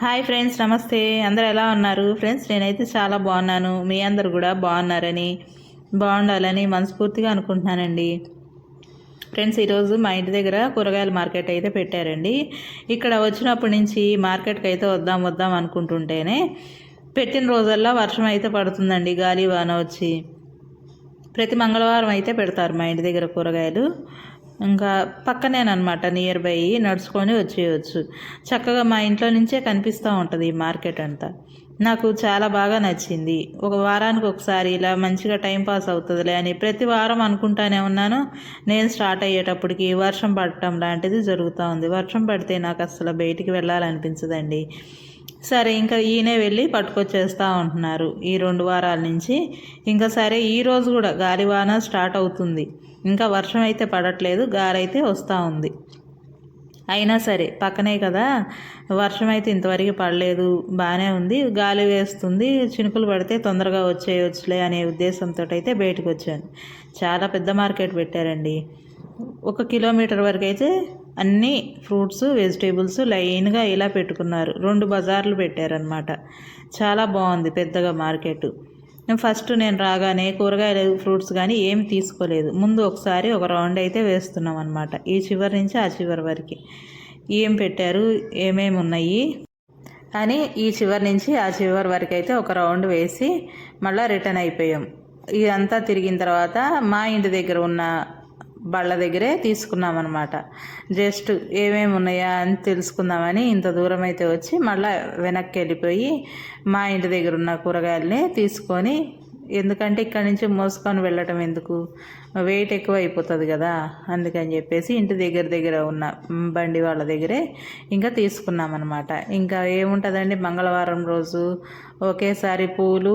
Hi friends నమస్తే. అందరు ఎలా ఉన్నారు? ఫ్రెండ్స్ నేనైతే చాలా బాగున్నాను. మీ అందరు కూడా బాగున్నారని బాగుండాలని మనస్ఫూర్తిగా అనుకుంటున్నానండి. ఫ్రెండ్స్ ఈరోజు మా ఇంటి దగ్గర కూరగాయల మార్కెట్ అయితే పెట్టారండి. ఇక్కడ వచ్చినప్పటి నుంచి మార్కెట్కి అయితే వద్దాం వద్దాం అనుకుంటుంటేనే పెట్టిన రోజుల్లో వర్షం అయితే పడుతుందండి గాలి వాన వచ్చి. ప్రతి మంగళవారం అయితే పెడతారు మా ఇంటి దగ్గర కూరగాయలు. ఇంకా పక్కనేనమాట నియర్ బై నడుచుకొని వచ్చేయచ్చు. చక్కగా మా ఇంట్లో నుంచే కనిపిస్తూ ఉంటుంది ఈ మార్కెట్ అంతా. నాకు చాలా బాగా నచ్చింది. ఒక వారానికి ఒకసారి ఇలా మంచిగా టైంపాస్ అవుతుందిలే అని ప్రతి వారం అనుకుంటానే ఉన్నాను. నేను స్టార్ట్ అయ్యేటప్పటికి వర్షం పడటం లాంటిది జరుగుతూ ఉంది. వర్షం పడితే నాకు అసలు బయటికి వెళ్ళాలనిపించదండి. సరే ఇంకా ఈయనే వెళ్ళి పట్టుకొచ్చేస్తూ ఉంటున్నారు. ఈ రెండు వారాల నుంచి ఇంకా సరే ఈ రోజు కూడా గాలివాన స్టార్ట్ అవుతుంది. ఇంకా వర్షం అయితే పడట్లేదు గారైతే వస్తూ ఉంది. అయినా సరే పక్కనే కదా వర్షం అయితే ఇంతవరకు పడలేదు బాగానే ఉంది. గాలి వేస్తుంది చినుకులు పడితే తొందరగా వచ్చేయొచ్చులే అనే ఉద్దేశంతో అయితే బయటకు వచ్చాను చాలా పెద్ద మార్కెట్ పెట్టారండి. ఒక కిలోమీటర్ వరకు అయితే అన్ని ఫ్రూట్స్ వెజిటేబుల్స్ లైన్గా ఇలా పెట్టుకున్నారు. రెండు బజార్లు పెట్టారనమాట చాలా బాగుంది పెద్దగా మార్కెట్. ఫస్ట్ నేను రాగానే కూరగాయలు ఫ్రూట్స్ కానీ ఏమి తీసుకోలేదు. ముందు ఒకసారి ఒక రౌండ్ అయితే వేస్తున్నాం అనమాట ఈ చివరి నుంచి ఆ చివరి వరకు. ఏం పెట్టారు? ఏమేమి ఉన్నాయి? అని ఈ చివరి నుంచి ఆ చివరి వరకు అయితే ఒక రౌండ్ వేసి మళ్ళీ రిటర్న్ అయిపోయాం. ఇదంతా తిరిగిన తర్వాత మా ఇంటి దగ్గర ఉన్న బళ్ళ దగ్గరే తీసుకున్నాం అనమాట జస్ట్ ఏమేమి ఉన్నాయా అని తెలుసుకుందామని ఇంత దూరం అయితే వచ్చి మళ్ళీ వెనక్కి వెళ్ళిపోయి మా ఇంటి దగ్గర ఉన్న కూరగాయలని తీసుకొని ఎందుకంటే ఇక్కడ నుంచి మోసుకొని వెళ్ళటం ఎందుకు? వెయిట్ ఎక్కువ అయిపోతుంది కదా అందుకని చెప్పేసి ఇంటి దగ్గర దగ్గర ఉన్న బండి వాళ్ళ దగ్గరే ఇంకా తీసుకున్నాం అనమాట ఇంకా ఏముంటుందండి? మంగళవారం రోజు ఒకేసారి పూలు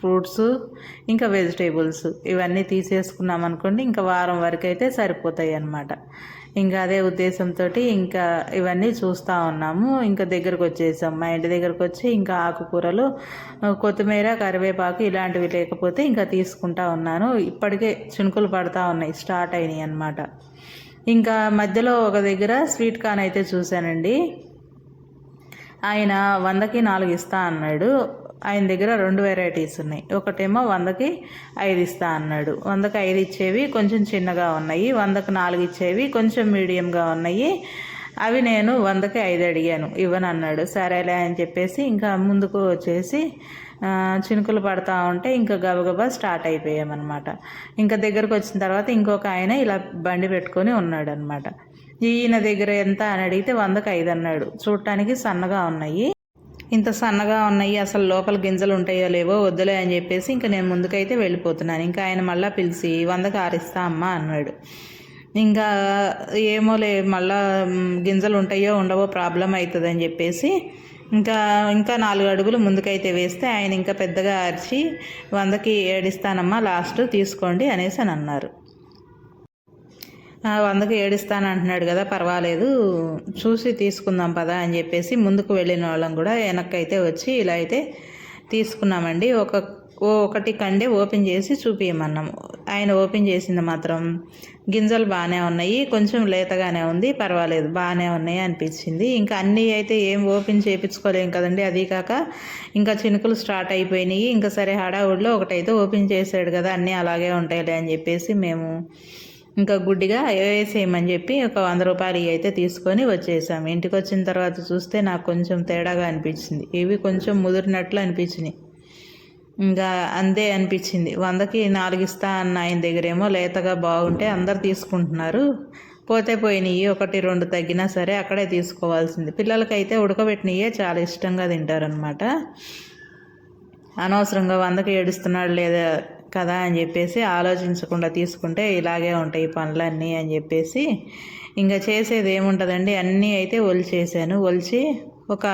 ఫ్రూట్స్ ఇంకా వెజిటేబుల్స్ ఇవన్నీ తీసేసుకున్నాం అనుకోండి ఇంకా వారం వరకు అయితే సరిపోతాయి అన్నమాట ఇంకా అదే ఉద్దేశంతో ఇంకా ఇవన్నీ చూస్తూ ఉన్నాము. ఇంకా దగ్గరకు వచ్చేసాం. మా ఇంటి దగ్గరకు వచ్చి ఇంకా ఆకుకూరలు కొత్తిమీర కరివేపాకు ఇలాంటివి లేకపోతే ఇంకా తీసుకుంటా ఉన్నాను. ఇప్పటికే చినుకులు పడతా ఉన్నాయి స్టార్ట్ అయినాయి అనమాట ఇంకా మధ్యలో ఒక దగ్గర స్వీట్ కార్న్ అయితే చూశానండి. ఆయన వందకి నాలుగు ఇస్తా అన్నాడు. ఆయన దగ్గర రెండు వెరైటీస్ ఉన్నాయి. ఒకటేమో వందకి ఐదు ఇస్తా అన్నాడు. వందకి ఐదు ఇచ్చేవి కొంచెం చిన్నగా ఉన్నాయి. వందకి నాలుగు ఇచ్చేవి కొంచెం మీడియంగా ఉన్నాయి. అవి నేను వందకి ఐదు అడిగాను. ఇవ్వను అన్నాడు. సరేలే అని చెప్పేసి ఇంకా ముందుకు వచ్చేసి చినుకులు పడతా ఉంటే ఇంకా గబగబా స్టార్ట్ అయిపోయామన్నమాట. ఇంకా దగ్గరకు వచ్చిన తర్వాత ఇంకొక ఆయన ఇలా బండి పెట్టుకొని ఉన్నాడు అనమాట ఈయన దగ్గర ఎంత అని అడిగితే వందకి ఐదు అన్నాడు. చూడటానికి సన్నగా ఉన్నాయి. ఇంత సన్నగా ఉన్నాయి అసలు లోపల గింజలు ఉంటాయో లేవో వద్దులే అని చెప్పేసి ఇంకా నేను ముందుకైతే వెళ్ళిపోతున్నాను. ఇంకా ఆయన మళ్ళీ పిలిచి వందకు ఆరిస్తా అమ్మా అన్నాడు. ఇంకా ఏమోలే మళ్ళా గింజలు ఉంటాయో ఉండవో ప్రాబ్లం అవుతుంది అని చెప్పేసి ఇంకా ఇంకా నాలుగు అడుగులు ముందుకైతే వేస్తే ఆయన ఇంకా పెద్దగా అరిచి వందకి ఏడిస్తానమ్మా లాస్ట్ తీసుకోండి అనేసి అని అన్నారు. వందకి ఏడుస్తాను అంటున్నాడు కదా పర్వాలేదు చూసి తీసుకుందాం పదా అని చెప్పేసి ముందుకు వెళ్ళిన వాళ్ళం కూడా వెనక్కైతే వచ్చి ఇలా అయితే తీసుకున్నామండి. ఒక ఓ ఒకటి కండే ఓపెన్ చేసి చూపించమన్నాం ఆయన ఓపెన్ చేసింది మాత్రం గింజలు బాగానే ఉన్నాయి కొంచెం లేతగానే ఉంది పర్వాలేదు బాగానే ఉన్నాయి అనిపించింది. ఇంకా అన్నీ అయితే ఏం ఓపెన్ చేయించుకోలేం కదండి అది కాక ఇంకా చినుకులు స్టార్ట్ అయిపోయినాయి. ఇంకా సరే హడావుడిలో ఒకటైతే ఓపెన్ చేసాడు కదా అన్నీ అలాగే ఉంటాయిలే అని చెప్పేసి మేము ఇంకా గుడ్డిగా వేసేయమని చెప్పి ఒక వంద రూపాయలు అయితే తీసుకొని వచ్చేసాము. ఇంటికి వచ్చిన తర్వాత చూస్తే నాకు కొంచెం తేడాగా అనిపించింది. ఇవి కొంచెం ముదిరినట్లు అనిపించినాయి. ఇంకా అందే అనిపించింది. వందకి నాలుగు ఇస్తా అన్న ఆయన దగ్గరేమో లేతగా బాగుంటే అందరు తీసుకుంటున్నారు. పోతే పోయినాయి. ఒకటి రెండు తగ్గినా సరే అక్కడే తీసుకోవాల్సింది. పిల్లలకైతే ఉడకబెట్టినయే చాలా ఇష్టంగా తింటారనమాట అనవసరంగా వందకి ఏడుస్తున్నాడు లేదా కదా అని చెప్పేసి ఆలోచించకుండా తీసుకుంటే ఇలాగే ఉంటాయి పనులన్నీ అని చెప్పేసి ఇంకా చేసేది ఏముంటుందండి? అన్నీ అయితే ఒలిచేసాను. ఒలిచి ఒక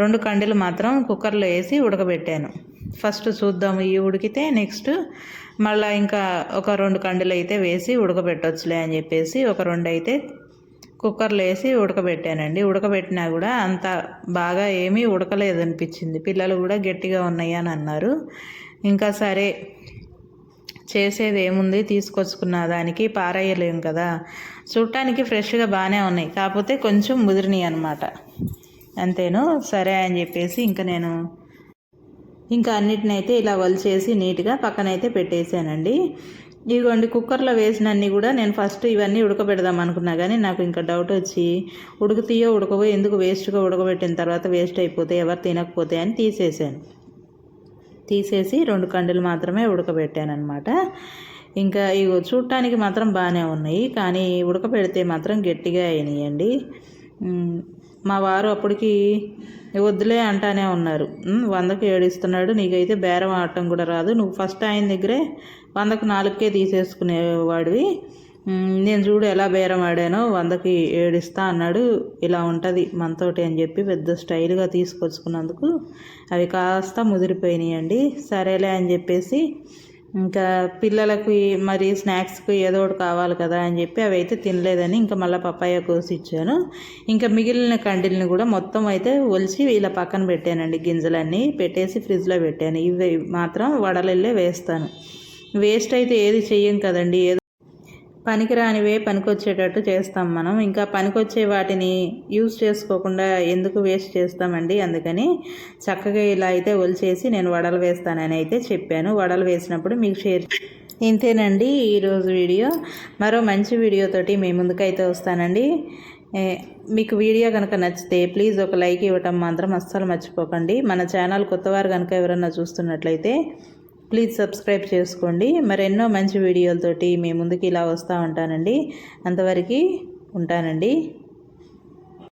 రెండు కండీలు మాత్రం కుక్కర్లో వేసి ఉడకబెట్టాను. ఫస్ట్ చూద్దాము ఈ ఉడికితే నెక్స్ట్ మళ్ళీ ఇంకా ఒక రెండు కండీలు అయితే వేసి ఉడకబెట్టొచ్చులే అని చెప్పేసి ఒక రెండు అయితే కుక్కర్లో వేసి ఉడకబెట్టానండి. ఉడకబెట్టినా కూడా అంత బాగా ఏమీ ఉడకలేదు అనిపించింది పిల్లలు కూడా గట్టిగా ఉన్నాయి అని అన్నారు. ఇంకా సరే చేసేది ఏముంది తీసుకొచ్చుకున్న దానికి పారేయలేం కదా. చూడటానికి ఫ్రెష్గా బాగానే ఉన్నాయి. కాకపోతే కొంచెం ముదిరినాయి అనమాట అంతేను? సరే అని చెప్పేసి ఇంకా నేను ఇంకా అన్నిటినైతే ఇలా వలిచేసి నీట్గా పక్కనైతే పెట్టేశానండి. ఇదిగోండి కుక్కర్లో వేసినన్ని కూడా నేను ఫస్ట్ ఇవన్నీ ఉడకబెడదాం అనుకున్నా కానీ నాకు ఇంకా డౌట్ వచ్చి ఉడుకుతీయో ఉడకవో ఎందుకు వేస్ట్గా ఉడకబెట్టిన తర్వాత వేస్ట్ అయిపోతే ఎవరు తినకపోతే అని తీసేసాను తీసేసి రెండు కండలు మాత్రమే ఉడకబెట్టాను ఇంకా ఇగో చూడటానికి మాత్రం బాగానే ఉన్నాయి కానీ ఉడకబెడితే మాత్రం గట్టిగా అయినాయండి. మా వారు అప్పటికి వద్దులే అంటానే ఉన్నారు. వందకు ఏడిస్తున్నాడు నీకైతే బేరం ఆడటం కూడా రాదు. నువ్వు ఫస్ట్ ఆయన దగ్గరే వందకు నాలుగుకే తీసేసుకునేవాడివి. నేను చూడు ఎలా బేరం ఆడానో వందకి ఏడిస్తా అన్నాడు. ఇలా ఉంటుంది మనతోటి అని చెప్పి పెద్ద స్టైల్గా తీసుకొచ్చుకున్నందుకు అవి కాస్త ముదిరిపోయినాయండి. సరేలే అని చెప్పేసి ఇంకా పిల్లలకి మరి స్నాక్స్కి ఏదో ఒకటి కావాలి కదా అని చెప్పి అవి అయితే తినలేదని ఇంకా మళ్ళీ పప్పాయ కోసి ఇచ్చాను. ఇంకా మిగిలిన కండిల్ని కూడా మొత్తం అయితే ఒలిచి ఇలా పక్కన పెట్టానండి. గింజలన్నీ పెట్టేసి ఫ్రిడ్జ్లో పెట్టాను. ఇవి మాత్రం వడలల్లే వేస్తాను. వేస్ట్ అయితే ఏది చెయ్యం కదండి. ఏదో పనికిరానివే పనికొచ్చేటట్టు చేస్తాం మనం. ఇంకా పనికొచ్చే వాటిని యూజ్ చేసుకోకుండా ఎందుకు వేస్ట్ చేస్తామండి? అందుకని చక్కగా ఇలా అయితే ఒలిచేసి నేను వడలు వేస్తానని అయితే చెప్పాను. వడలు వేసినప్పుడు మీకు షేర్ ఇంతేనండి ఈరోజు వీడియో. మరో మంచి వీడియోతోటి మీ ముందుకైతే వస్తానండి. మీకు వీడియో కనుక నచ్చితే ప్లీజ్ ఒక లైక్ ఇవ్వటం మాత్రం అస్సలు మర్చిపోకండి. మన ఛానల్ కొత్తవారు కనుక ఎవరన్నా చూస్తున్నట్లయితే ప్లీజ్ సబ్స్క్రైబ్ చేసుకోండి. మరెన్నో మంచి వీడియోలతోటి మీ ముందుకు ఇలా వస్తూ ఉంటానండి. అంతవరకు ఉంటానండి.